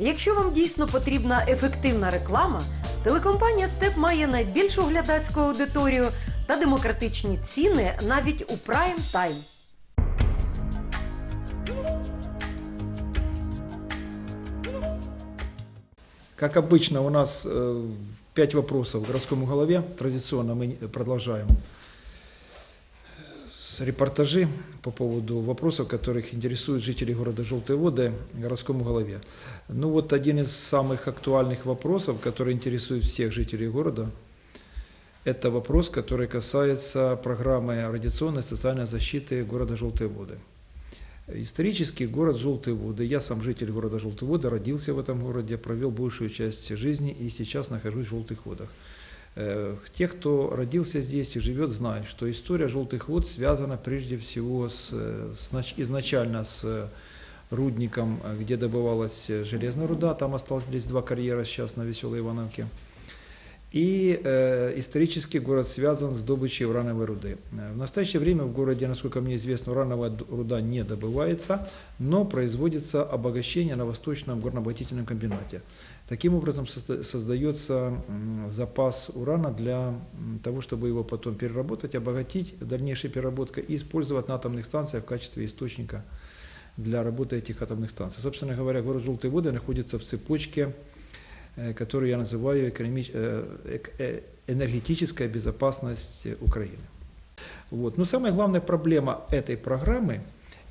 Якщо вам дійсно потрібна ефективна реклама, телекомпанія Степ має найбільшу глядацьку аудиторію та демократичні ціни навіть у прайм тайм. Как обычно, у нас э, пять вопросов к городскому голове. Традиционно мы продолжаем с репортажи по поводу вопросов, которых интересуют жителей города Желтые Воды городскому голове. Ну вот один из самых актуальных вопросов, который интересует всех жителей города, это вопрос, который касается программы радиационной социальной защиты города Желтые Воды. Исторически город Желтые Воды, я сам житель города Желтые Воды, родился в этом городе, провел большую часть жизни и сейчас нахожусь в Желтых Водах. Э, Те, кто родился здесь и живет, знают, что история Желтых Вод связана прежде всего с, э, с нач- изначально с э, рудником, где добывалась железная руда, там осталось два карьера сейчас на Веселой Ивановке. И э, исторически город связан с добычей урановой руды. В настоящее время в городе, насколько мне известно, урановая руда не добывается, но производится обогащение на Восточном горнообогатительном комбинате. Таким образом созда- создается запас урана для того, чтобы его потом переработать, обогатить, дальнейшая переработка и использовать на атомных станциях в качестве источника для работы этих атомных станций. Собственно говоря, город Желтые воды находится в цепочке э, которую я называю э, э, энергетическая безопасность Украины. Вот. Но самая главная проблема этой программы,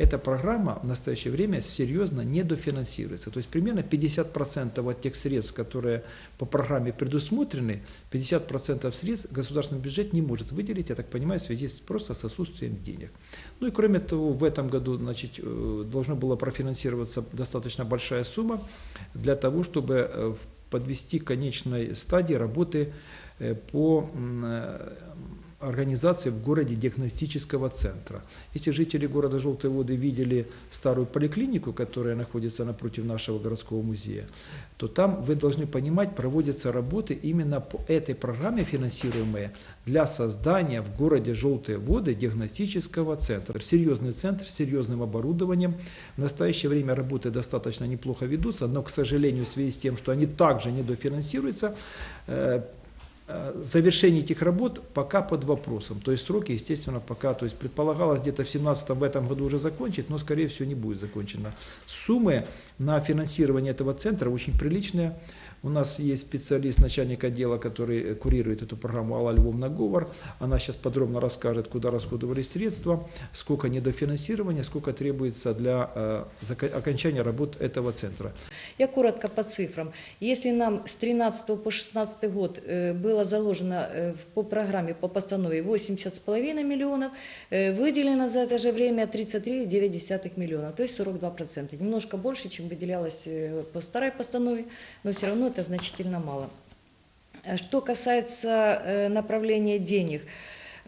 эта программа в настоящее время серьезно недофинансируется. То есть примерно 50% от тех средств, которые по программе предусмотрены, 50% средств государственный бюджет не может выделить, я так понимаю, в связи с, просто с отсутствием денег. Ну и кроме того, в этом году значит, э, должна была профинансироваться достаточно большая сумма для того, чтобы э, подвести к конечной стадии работы э, по организации в городе диагностического центра. Если жители города Желтые Воды видели старую поликлинику, которая находится напротив нашего городского музея, то там, вы должны понимать, проводятся работы именно по этой программе, финансируемые для создания в городе Желтые Воды диагностического центра. Серьезный центр с серьезным оборудованием. В настоящее время работы достаточно неплохо ведутся, но, к сожалению, в связи с тем, что они также недофинансируются, э, Завершение этих работ пока под вопросом. То есть сроки, естественно, пока, то есть предполагалось где-то в 17 в этом году уже закончить, но скорее всего не будет закончено. Суммы на финансирование этого центра очень приличные. У нас есть специалист, начальник отдела, который э, курирует эту программу Алла Львовна Говор. Она сейчас подробно расскажет, куда расходовались средства, сколько недофинансирования, сколько требуется для э, окончания работ этого центра. Я коротко по цифрам. Если нам с 13 по 16 год э, было заложено по программе, по постанове 80,5 миллионов, выделено за это же время 33,9 миллиона, то есть 42%. Немножко больше, чем выделялось по старой постанове, но все равно это значительно мало. Э, Что касается э, направления денег,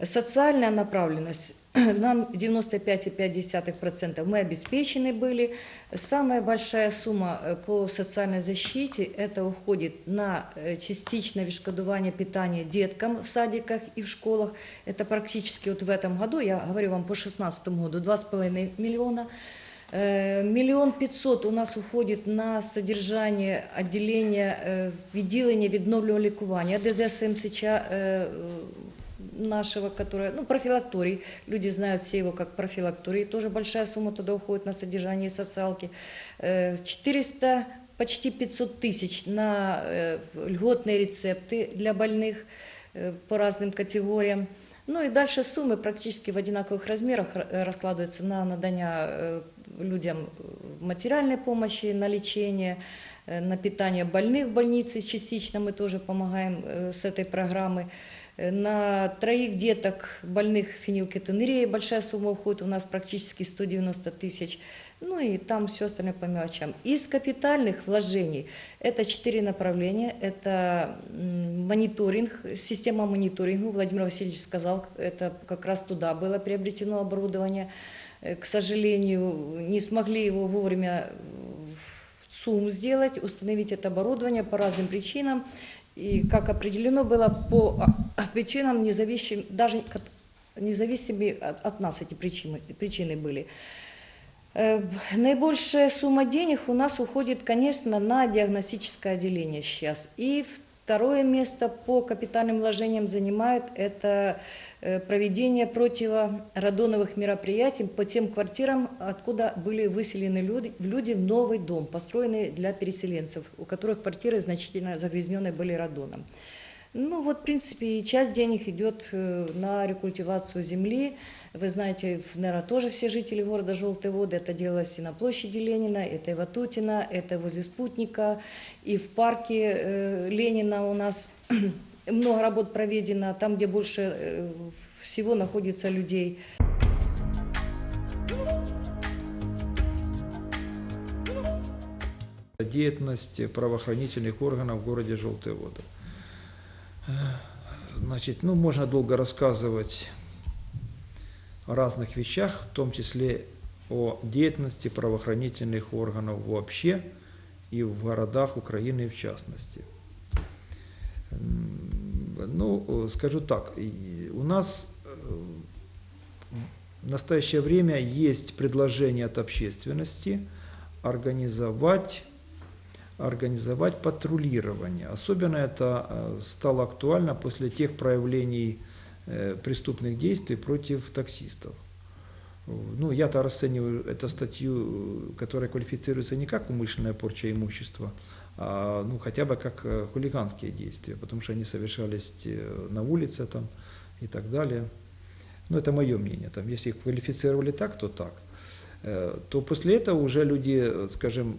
социальная направленность, нам 95,5% мы обеспечены были. Самая большая сумма э, по социальной защите, это уходит на частичное відшкодування питания деткам в садиках и в школах. Это практически вот в этом году, я говорю вам по 2016 году, 2,5 миллиона. Э, Миллион пятьсот у нас уходит на содержание отделения э, відділення відновлювального лікування ДЗСМСЧ э, нашего, которое, ну, профилакторий, люди знают все его как профилакторий, тоже большая сумма туда уходит на содержание социалки. Э, 400, почти 500 тысяч на э, льготные рецепты для больных э, по разным категориям. Ну и дальше суммы практически в одинаковых размерах ра- раскладываются на надання э, людям материальной помощи, на лечение, э, на питание больных в больнице частично мы тоже помогаем э, с этой программы. Э, На троих деток больных фенилкетонурией большая сумма уходит, у нас практически 190 тысяч. Ну и там все остальное по мелочам. Из капитальных вложений это четыре направления. Это мониторинг, система мониторинга. Владимир Васильевич сказал, это как раз туда было приобретено оборудование. Э, К сожалению, не смогли его вовремя в СУМ сделать, установить это оборудование по разным причинам. И как определено было по а, причинам, независим, даже независимые от, от нас эти причины, причины были. Э, Наибольшая сумма денег у нас уходит, конечно, на диагностическое отделение сейчас. И второе место по капитальным вложениям занимает это э, проведение противорадоновых мероприятий по тем квартирам, откуда были выселены люди, люди в новый дом, построенный для переселенцев, у которых квартиры значительно загрязненные были радоном. Ну вот, в принципе, часть денег идет э, на рекультивацию земли. Вы знаете, в Нера тоже все жители города Желтые воды. Это делалось и на площади Ленина, это и Ватутина, это возле спутника, и в парке э, Ленина у нас много работ проведено, там, где больше э, всего находится людей. Деятельность правоохранительных органов в городе Желтые воды. Значит, ну, можно долго рассказывать о разных вещах, в том числе о деятельности правоохранительных органов вообще и в городах Украины в частности. Ну, скажу так, у нас э, в настоящее время есть предложение от общественности организовать организовать патрулирование. Особенно это э, стало актуально после тех проявлений э, преступных действий против таксистов. Ну, я-то расцениваю эту статью, э, которая квалифицируется не как умышленная порча имущества, а ну, хотя бы как хулиганские действия, потому что они совершались на улице там, и так далее. Ну, это мое мнение. Там, если их квалифицировали так, то так. Э, То после этого уже люди, э, скажем,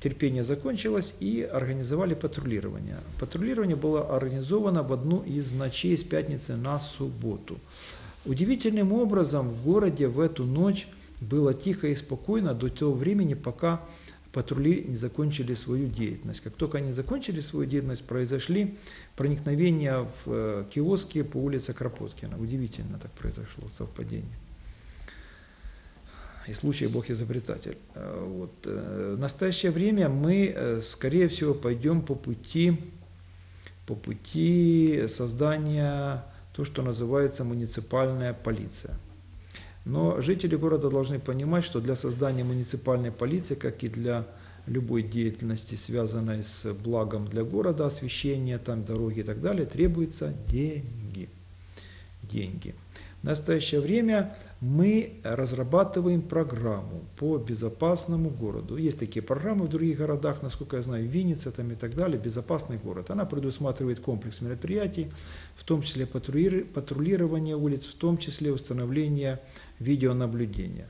терпение закончилось и организовали патрулирование. Патрулирование было организовано в одну из ночей с пятницы на субботу. Удивительным образом в городе в эту ночь было тихо и спокойно до того времени, пока патрули не закончили свою деятельность. Как только они закончили свою деятельность, произошли проникновения в э, киоски по улице Кропоткина. Удивительно так произошло совпадение. И случай Бог изобретатель. Э, Вот. э, В настоящее время мы, э, скорее всего, пойдем по пути, по пути создания то, что называется муниципальная полиция. Но жители города должны понимать, что для создания муниципальной полиции, как и для любой деятельности, связанной с благом для города, освещения, там, дороги и так далее, требуются деньги. Деньги. В настоящее время мы разрабатываем программу по безопасному городу. Есть такие программы в других городах, насколько я знаю, Винница там и так далее, безопасный город. Она предусматривает комплекс мероприятий, в том числе патрулир- патрулирование улиц, в том числе установление видеонаблюдения.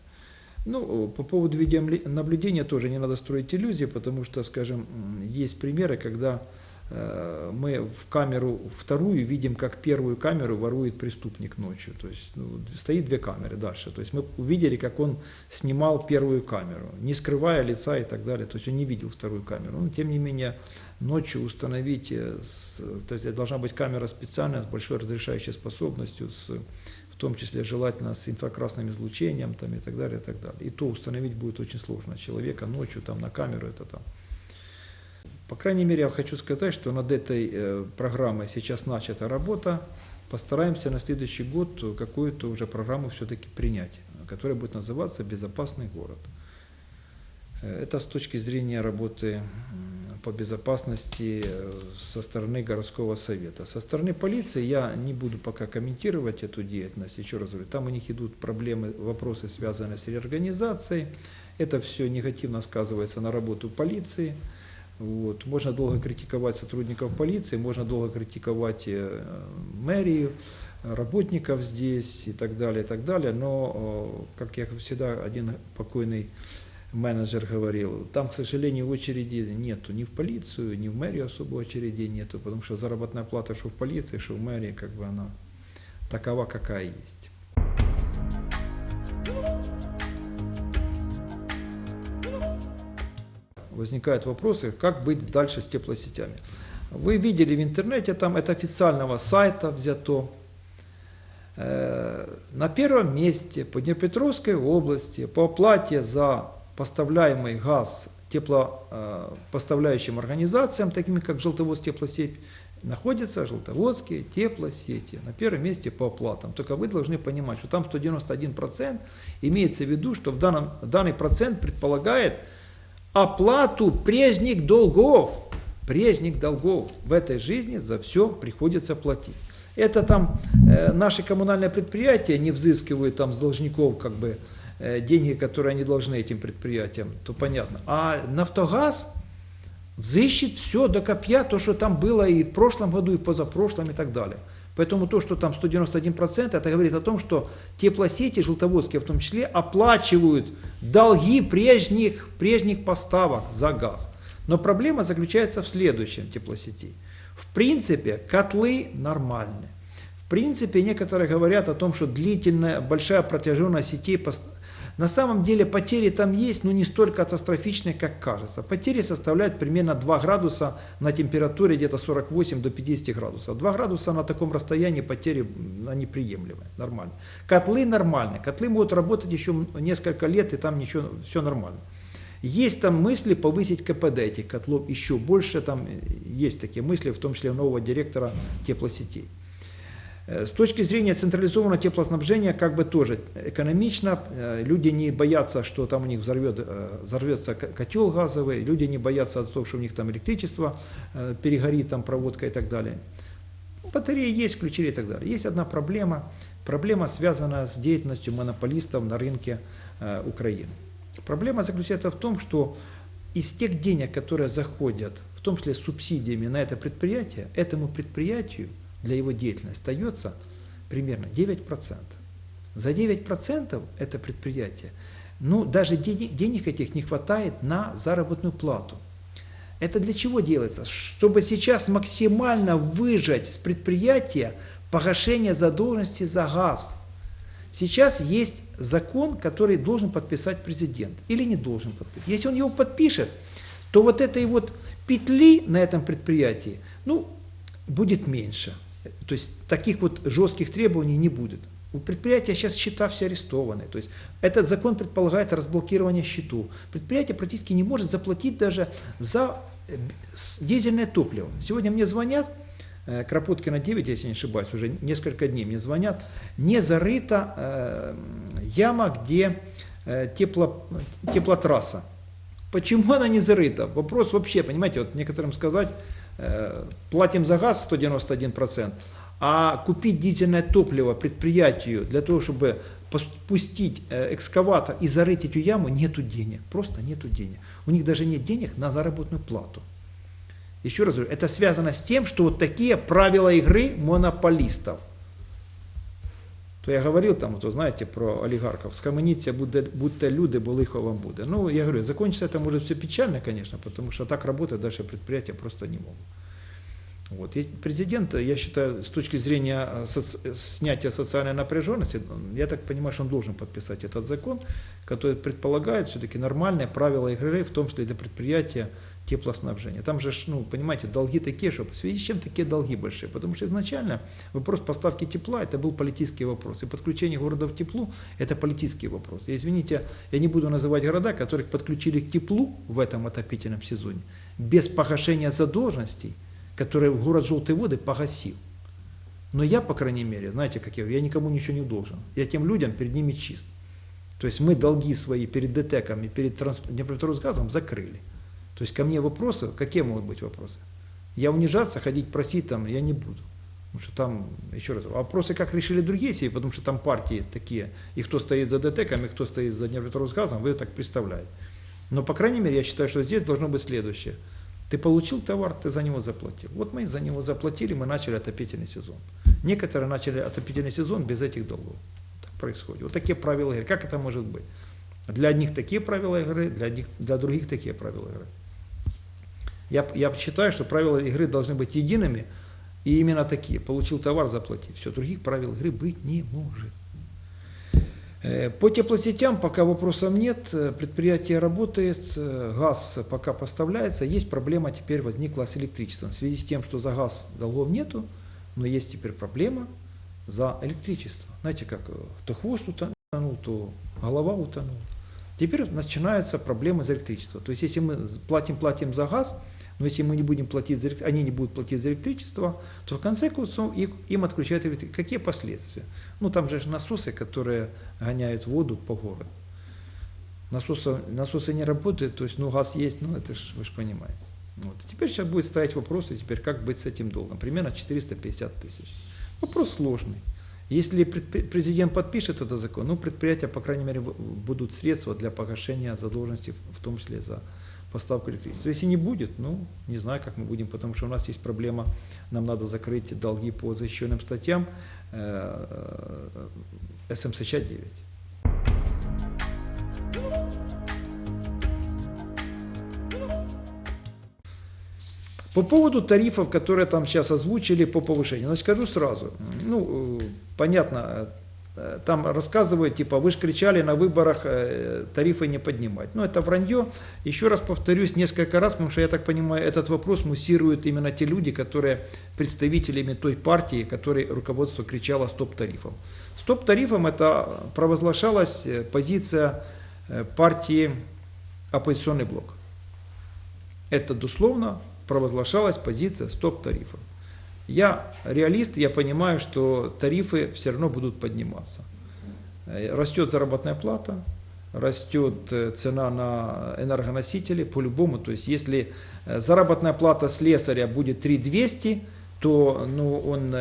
Ну, по поводу видеонаблюдения тоже не надо строить иллюзии, потому что, скажем, есть примеры, когда мы в камеру вторую видим, как первую камеру ворует преступник ночью. То есть ну, стоит две камеры дальше. То есть мы увидели, как он снимал первую камеру, не скрывая лица и так далее. То есть он не видел вторую камеру. Но тем не менее ночью установить, э, то есть должна быть камера специальная с большой разрешающей способностью, с, в том числе желательно с инфракрасным излучением там, и так далее, и так далее. И то установить будет очень сложно. Человека ночью там на камеру это там. По крайней мере, я хочу сказать, что над этой э, программой сейчас начата работа. Постараемся на следующий год какую-то уже программу все-таки принять, которая будет называться «Безопасный город». Э, Это с точки зрения работы по безопасности э, со стороны городского совета. Со стороны полиции я не буду пока комментировать эту деятельность. Еще раз говорю, там у них идут проблемы, вопросы, связанные с реорганизацией. Это все негативно сказывается на работу полиции. Вот. Можно долго критиковать сотрудников полиции, можно долго критиковать э, мэрию, работников здесь и так далее, и так далее. Но, э, как я всегда, один покойный менеджер говорил, там, к сожалению, очереди нету ни в полицию, ни в мэрию особо очередей нету, потому что заработная плата, что в полиции, что в мэрии, как бы она такова, какая есть. Возникают вопросы, как быть дальше с теплосетями. Вы видели в интернете, там это официального сайта взято. Э, На первом месте по Днепропетровской области по оплате за поставляемый газ теплопоставляющим организациям, такими как Желтовоз Теплосеть, находятся желтоводские теплосети на первом месте по оплатам. Только вы должны понимать, что там 191% имеется в виду, что в данном, данный процент предполагает оплату прежних долгов. Прежних долгов в этой жизни за все приходится платить. Это там э, наши коммунальные предприятия не взыскивают там с должников как бы э, деньги, которые они должны этим предприятиям, то понятно. А Нафтогаз взыщет все до копья, то, что там было и в прошлом году, и позапрошлом, и так далее. Поэтому то, что там 191%, это говорит о том, что теплосети, желтоводские в том числе, оплачивают долги прежних, прежних поставок за газ. Но проблема заключается в следующем теплосети. В принципе, котлы нормальны. В принципе, некоторые говорят о том, что длительная, большая протяженность сетей пост- на самом деле потери там есть, но не столь катастрофичные, как кажется. Потери составляют примерно 2 градуса на температуре где-то 48 до 50 градусов. 2 градуса на таком расстоянии потери они приемлемые, нормально. Котлы нормальные. Котлы могут работать еще несколько лет, и там ничего, все нормально. Есть там мысли повысить КПД этих котлов еще больше, там э, есть такие мысли, в том числе нового директора теплосетей. Э, С точки зрения централизованного теплоснабжения, как бы тоже экономично, Э, люди не боятся, что там у них взорвет, э, взорвется котел газовый, люди не боятся того, что у них там электричество э, перегорит, там проводка и так далее. Батареи есть, включили и так далее. Есть одна проблема, проблема связана с деятельностью монополистов на рынке э, Украины. Проблема заключается в том, что из тех денег, которые заходят, в том числе субсидиями на это предприятие, этому предприятию для его деятельности остается примерно 9%. За 9% это предприятие, ну даже денег, денег этих не хватает на заработную плату. Это для чего делается? Чтобы сейчас максимально выжать с предприятия погашение задолженности за газ. Сейчас есть закон, который должен подписать президент или не должен подписать. Если он его подпишет, то вот этой вот петли на этом предприятии, ну, будет меньше. То есть таких вот жестких требований не будет. У предприятия сейчас счета все арестованы. То есть этот закон предполагает разблокирование счетов. Предприятие практически не может заплатить даже за э, дизельное топливо. Сегодня мне звонят, э, Кропоткина 9, если не ошибаюсь, уже несколько дней мне звонят, не зарыта э, яма, где э, тепло, теплотрасса. Почему она не зарыта? Вопрос вообще, понимаете, вот некоторым сказать, платим за газ 191%, а купить дизельное топливо предприятию для того, чтобы пустить э, экскаватор и зарыть эту яму, нету денег. Просто нету денег. У них даже нет денег на заработную плату. Еще раз говорю, это связано с тем, что вот такие правила игры монополистов. То я говорил там, то знаете, про олигархов. Скаменіться буде, будьте люди, бо лихо вам буде. Ну, я говорю, закончится это может все печально, конечно, потому что так работать дальше предприятия просто не могут. Вот. И президент, я считаю, с точки зрения э, соц- снятия социальной напряженности, я так понимаю, что он должен подписать этот закон, который предполагает все-таки нормальные правила игры, в том числе для предприятия теплоснабжения. Там же, ну, понимаете, долги такие, что в связи с чем такие долги большие? Потому что изначально вопрос поставки тепла это был политический вопрос. И подключение города в теплу это политический вопрос. И, извините, я не буду называть города, которых подключили к теплу в этом отопительном сезоне без погашения задолженностей, которые город Желтые воды погасил. Но я, по крайней мере, знаете, как я, я никому ничего не должен. Я тем людям перед ними чист. То есть мы долги свои перед ДТЭКом и перед Днепропетровскгазом закрыли. То есть ко мне вопросы, какие могут быть вопросы? Я унижаться, ходить просить там я не буду. Потому что там, еще раз, вопросы, как решили другие семьи, потому что там партии такие, и кто стоит за ДТЭКом, и кто стоит за Днепропетровскгазом, вы так представляете. Но, по крайней мере, я считаю, что здесь должно быть следующее. Ты получил товар, ты за него заплатил. Вот мы за него заплатили, мы начали отопительный сезон. Некоторые начали отопительный сезон без этих долгов. Так происходит. Вот такие правила игры. Как это может быть? Для одних такие правила игры, для, одних, для других такие правила игры. Я, я считаю, что правила игры должны быть едиными, и именно такие. Получил товар, заплати. Все, других правил игры быть не может. Э, По теплосетям пока вопросов нет, э, предприятие работает, э, газ пока поставляется, есть проблема теперь возникла с электричеством. В связи с тем, что за газ долгов нету, но есть теперь проблема за электричество. Знаете, как то хвост утонул, то голова утонула. Теперь начинается проблема за электричество. То есть, если мы платим-платим за газ, Но если мы не будем платить за они не будут платить за электричество, то в конце концов их- им отключают электричество. Какие последствия? Ну там же насосы, которые гоняют воду по городу. Насосы, насосы не работают, то есть, ну, газ есть, ну, это ж, вы же понимаете. Вот. Теперь сейчас будет стоять вопрос, и теперь как быть с этим долгом. Примерно 450 тысяч. Вопрос сложный. Если президент подпишет этот закон, ну, предприятия, по крайней мере, будут средства для погашения задолженности, в том числе за поставку электричества. Если не будет, ну, не знаю, как мы будем, потому что у нас есть проблема, нам надо закрыть долги по защищенным статьям э, э, СМСЧ-9. По поводу тарифов, которые там сейчас озвучили по повышению, значит, скажу сразу. Ну, э, понятно, э, там рассказывают, типа, вы же кричали на выборах э, тарифы не поднимать. Ну, это вранье. Еще раз повторюсь несколько раз, потому что, я так понимаю, этот вопрос муссируют именно те люди, которые представителями той партии, которой руководство кричало «стоп тарифам». Стоп тарифам это провозглашалась э, позиция партии «Оппозиционный блок». Это дословно провозглашалась позиция стоп-тарифов. Я реалист, я понимаю, что тарифы все равно будут подниматься. Э, Растет заработная плата, растет э, цена на энергоносители по-любому. То есть если э, заработная плата слесаря будет 3200, то ну, он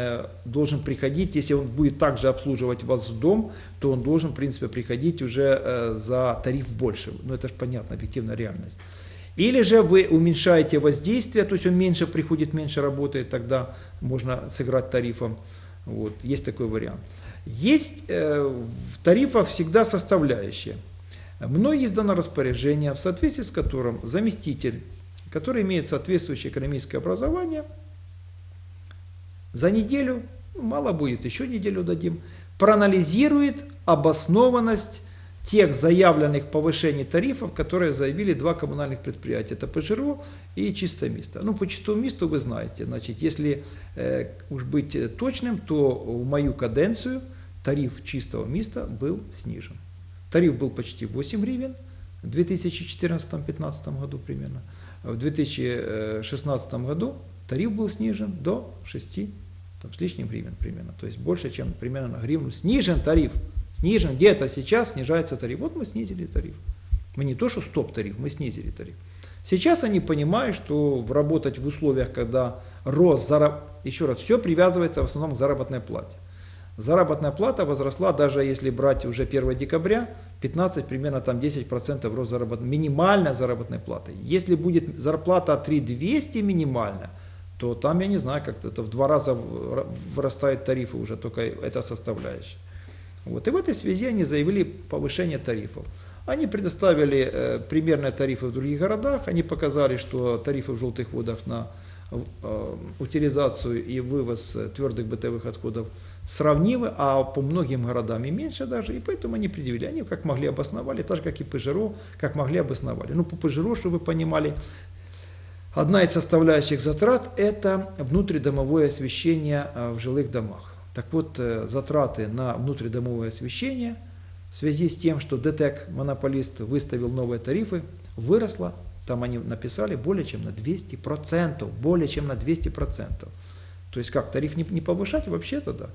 должен приходить, если он будет также обслуживать вас в дом, то он должен, в принципе, приходить уже за тариф больше. Ну это же понятно, объективная реальность. Или же вы уменьшаете воздействие, то есть он меньше приходит, меньше работает, тогда можно сыграть тарифом. Вот, есть такой вариант. Есть э, в тарифах всегда составляющие. Мной издано распоряжение, в соответствии с которым заместитель, который имеет соответствующее экономическое образование, за неделю, ну, мало будет, еще неделю дадим, проанализирует обоснованность тех заявленных повышений тарифов, которые заявили два коммунальных предприятия. Это ПЖРО и Чистое место. Ну, по Чистому месту вы знаете, значит, если э, уж быть э, точным, то в мою каденцию тариф чистого места был снижен. Тариф был почти 8 гривен в 2014-2015 году примерно. В 2016 году тариф был снижен до 6 там, с лишним гривен примерно. То есть больше, чем примерно на гривну. Снижен тариф. Снижен. Где-то сейчас снижается тариф. Вот мы снизили тариф. Мы не то, что стоп-тариф, мы снизили тариф. Сейчас они понимают, что работать в условиях, когда рост, зараб... еще раз, все привязывается в основном к заработной плате. Заработная плата возросла, даже если брать уже 1 декабря, 15, примерно там 10% рост заработной, минимальная заработная плата. Если будет зарплата 3200 минимальная, то там, я не знаю, как-то это в два раза вырастают тарифы уже, только эта составляющая. Вот. И в этой связи они заявили повышение тарифов. Они предоставили э, примерные тарифы в других городах, они показали, что тарифы в желтых водах на э, утилизацию и вывоз э, твердых бытовых отходов сравнимы, а по многим городам и меньше даже, и поэтому они предъявили. Они как могли обосновали, так же как и ПЖРО, как могли обосновали. Ну, по ПЖРО, чтобы вы понимали, Одна из составляющих затрат – это внутридомовое освещение э, в жилых домах. Так вот, э, затраты на внутридомовое освещение в связи с тем, что ДТЭК, монополист, выставил новые тарифы, выросло, там они написали, более чем на 200%, более чем на 200%. То есть как, тариф не, не повышать вообще тогда?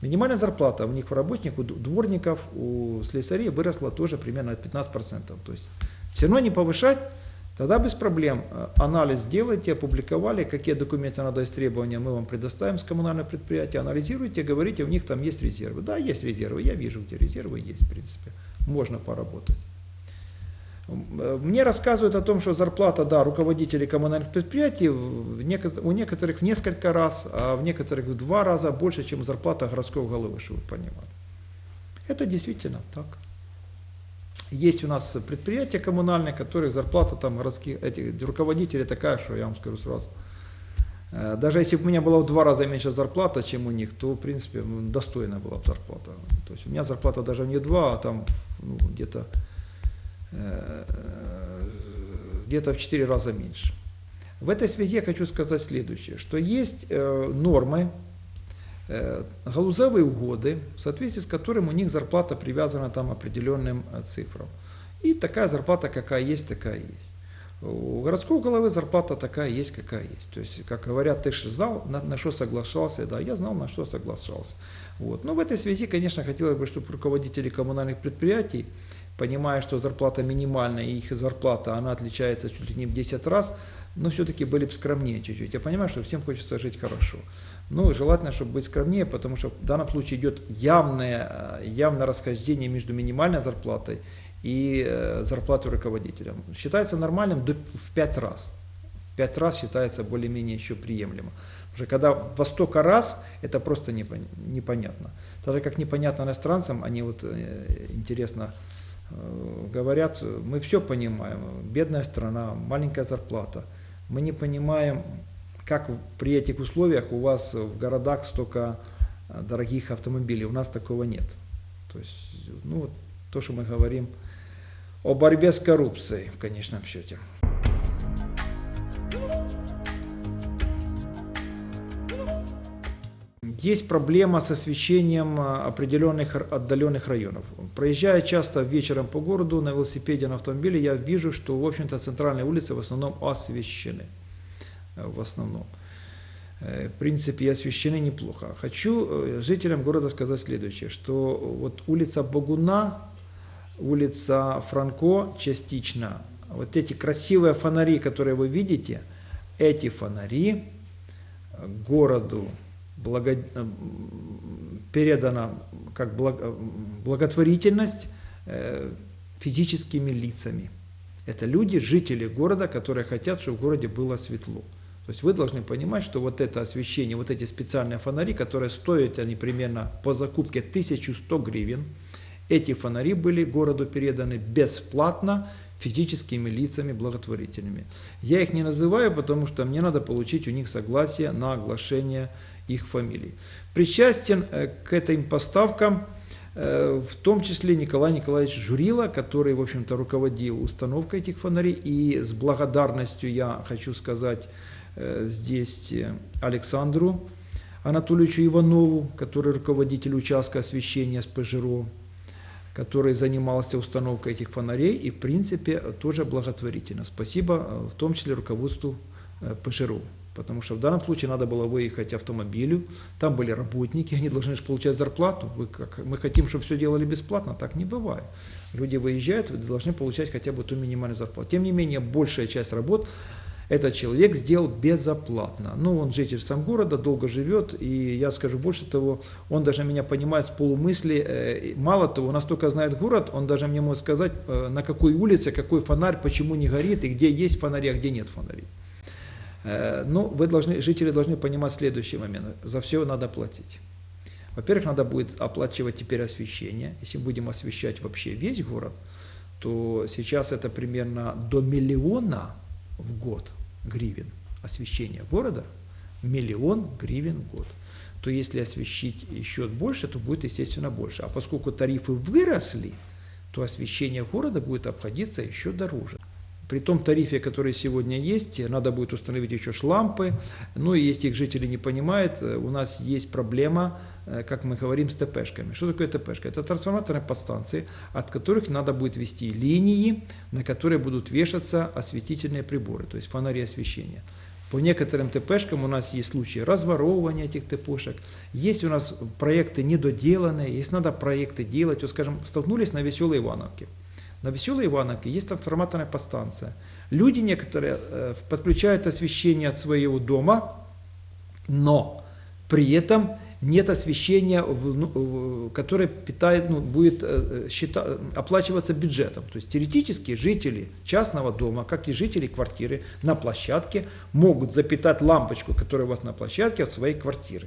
Минимальная зарплата у них у работников, у дворников, у слесарей выросла тоже примерно на 15%. То есть все равно не повышать, Тогда без проблем э, анализ сделайте, опубликовали, какие документы надо из требования мы вам предоставим с коммунального предприятия, анализируйте, говорите, у них там есть резервы. Да, есть резервы, я вижу, где резервы есть, в принципе, можно поработать. Э, Мне рассказывают о том, что зарплата, да, руководителей коммунальных предприятий у некоторых в несколько раз, а в некоторых в два раза больше, чем зарплата городского головы, чтобы вы понимали. Это действительно так. Есть у нас предприятия коммунальные, которых зарплата там городских этих руководителей такая, что я вам скажу сразу. Э, Даже если бы у меня была в два раза меньше зарплата, чем у них, то, в принципе, ну, достойная была бы зарплата. То есть у меня зарплата даже не два, а там ну, где-то э, где-то в четыре раза меньше. В этой связи я хочу сказать следующее, что есть э, нормы, галузевые угоды, в соответствии с которым у них зарплата привязана там определенным э, цифрам. И такая зарплата, какая есть, такая есть. У городского головы зарплата такая есть, какая есть. То есть, как говорят, ты же знал, на, на что соглашался. Да, я знал, на что соглашался. Вот. Но в этой связи, конечно, хотелось бы, чтобы руководители коммунальных предприятий, понимая, что зарплата минимальная, и их зарплата, она отличается чуть ли не в 10 раз, но все-таки были бы скромнее чуть-чуть. Я понимаю, что всем хочется жить хорошо. Ну, желательно, чтобы быть скромнее, потому что в данном случае идет явное, э, явное расхождение между минимальной зарплатой и э, зарплатой руководителя. Считается нормальным в 5 раз. В 5 раз считается более-менее еще приемлемо. Потому что когда во столько раз, это просто непон- непонятно. Же, как непонятно иностранцам, они вот э, интересно говорят, мы все понимаем, бедная страна, маленькая зарплата. Мы не понимаем, как при этих условиях у вас в городах столько э, дорогих автомобилей. У нас такого нет. То есть, ну, вот то, что мы говорим о борьбе с коррупцией в конечном счете. Есть проблема с освещением а, определенных отдаленных районов. Проезжая часто вечером по городу на велосипеде, на автомобиле, я вижу, что, в общем-то, центральные улицы в основном освещены. Э, В основном. Э, В принципе, освещены неплохо. Хочу э, жителям города сказать следующее, что вот улица Богуна, улица Франко частично, вот эти красивые фонари, которые вы видите, эти фонари э, городу благо- э, передана как э, благотворительность э, физическими лицами. Это люди, жители города, которые хотят, чтобы в городе было светло. То есть вы должны понимать, что вот это освещение, вот эти специальные фонари, которые стоят они примерно по закупке 1100 гривен, эти фонари были городу переданы бесплатно физическими лицами благотворительными. Я их не называю, потому что мне надо получить у них согласие на оглашение их фамилий. Причастен э, к этим поставкам э, в том числе Николай Николаевич Журила, который, в общем-то, руководил установкой этих фонарей. И с благодарностью я хочу сказать э, здесь Александру Анатольевичу Иванову, который руководитель участка освещения с ПЖРО, который занимался установкой этих фонарей и, в принципе, тоже благотворительно. Спасибо, в том числе руководству ПЖРО. Потому что в данном случае надо было выехать автомобилю, там были работники, они должны же получать зарплату. Вы как, мы хотим, чтобы все делали бесплатно, так не бывает. Люди выезжают, вы должны получать хотя бы ту минимальную зарплату. Тем не менее, большая часть работ этот человек сделал безоплатно. Ну, он житель сам города, долго живет, и я скажу больше того, он даже меня понимает с полумысли. Э, Мало того, настолько знает город, он даже мне может сказать, э, на какой улице, какой фонарь, почему не горит, и где есть фонари, а где нет фонарей. Э, Ну, вы должны, жители должны понимать следующий момент. За все надо платить. Во-первых, надо будет оплачивать теперь освещение. Если будем освещать вообще весь город, то сейчас это примерно до миллиона в год гривен освещения города. Миллион гривен в год. То если освещить еще больше, то будет, естественно, больше. А поскольку тарифы выросли, то освещение города будет обходиться еще дороже. При том тарифе, который сегодня есть, надо будет установить еще ж лампы. Ну и если их жители не понимают, э, у нас есть проблема, э, как мы говорим, с ТПшками. Что такое ТПшка? Это трансформаторные подстанции, от которых надо будет вести линии, на которые будут вешаться осветительные приборы, то есть фонари освещения. По некоторым ТПшкам у нас есть случаи разворовывания этих ТПшек, есть у нас проекты недоделанные, есть надо проекты делать. Вот, скажем, столкнулись на Веселой Ивановке. На Веселой Ивановке есть трансформаторная подстанция. Люди некоторые э, подключают освещение от своего дома, но при этом нет освещения, ну, которое питает, ну, будет э, счета- оплачиваться бюджетом. То есть теоретически жители частного дома, как и жители квартиры на площадке, могут запитать лампочку, которая у вас на площадке, от своей квартиры.